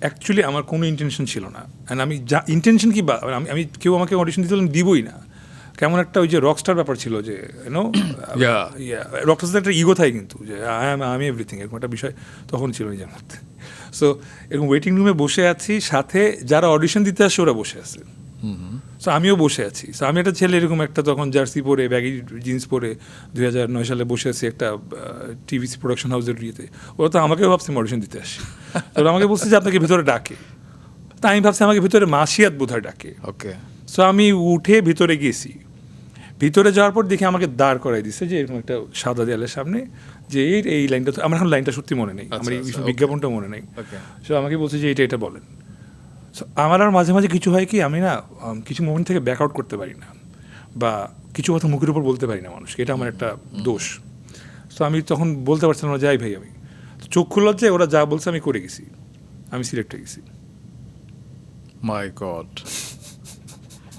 Actually আমার কোনো intention ছিল না। অ্যান্ড আমি যা ইন্টেনশন কি বা আমি আমি কেউ আমাকে অডিশন দিতে দিবই না। কেমন একটা ওই যে রকস্টার ব্যাপার ছিল যে Yeah. রকস্টার একটা ইগো থাকে কিন্তু যে আই এম আমি এভরিথিং এরকম একটা বিষয় তখন ছিল নিজের মধ্যে। সো এরকম ওয়েটিং রুমে বসে আছি সাথে যারা অডিশন দিতে আসছে ওরা বসে আছে। সো আমিও বসে আছি। সো আমি একটা ছেলে এরকম একটা তখন জার্সি পরে ব্যাগি জিন্স পরে দুই হাজার নয় সালে বসে আছি একটা টিভি প্রোডাকশন হাউসের ইয়েতে। ওরা তো আমাকেও ভাবছে অডিশন দিতে আসে। তো আমাকে বলছে যে আপনাকে ভিতরে ডাকে। তা আমি ভাবছি আমাকে ভিতরে মাসিয়াত বোধহয় ডাকে। ওকে। সো আমি উঠে ভিতরে গেছি। ভিতরে যাওয়ার পর দেখি আমাকে দাঁড় করাই দিছে যে এরকম একটা সাদা দেয়ালের সামনে যে এই এই লাইনটা তো- আমার এখন লাইনটা সত্যি মনে নেই। আমার এই আচ্ছা, বিজ্ঞাপনটা মনে নেই. সো আমাকে বলছে যে এটা এটা বলেন। সো আমার আর মাঝে মাঝে কিছু হয় কি আমি না কিছু মোমেন্ট থেকে ব্যাক আউট করতে পারি না। বা কিছু কথা মুখের উপর বলতে পারি না মানুষকে। এটা আমার একটা দোষ। সো আমি তখন বলতে পারছিলাম না যাই ভাই আমি। চোখ খুলল ওরা যা বলছে আমি করে গেছি। আমি সিলেক্ট হয়ে গেছি। মাই গড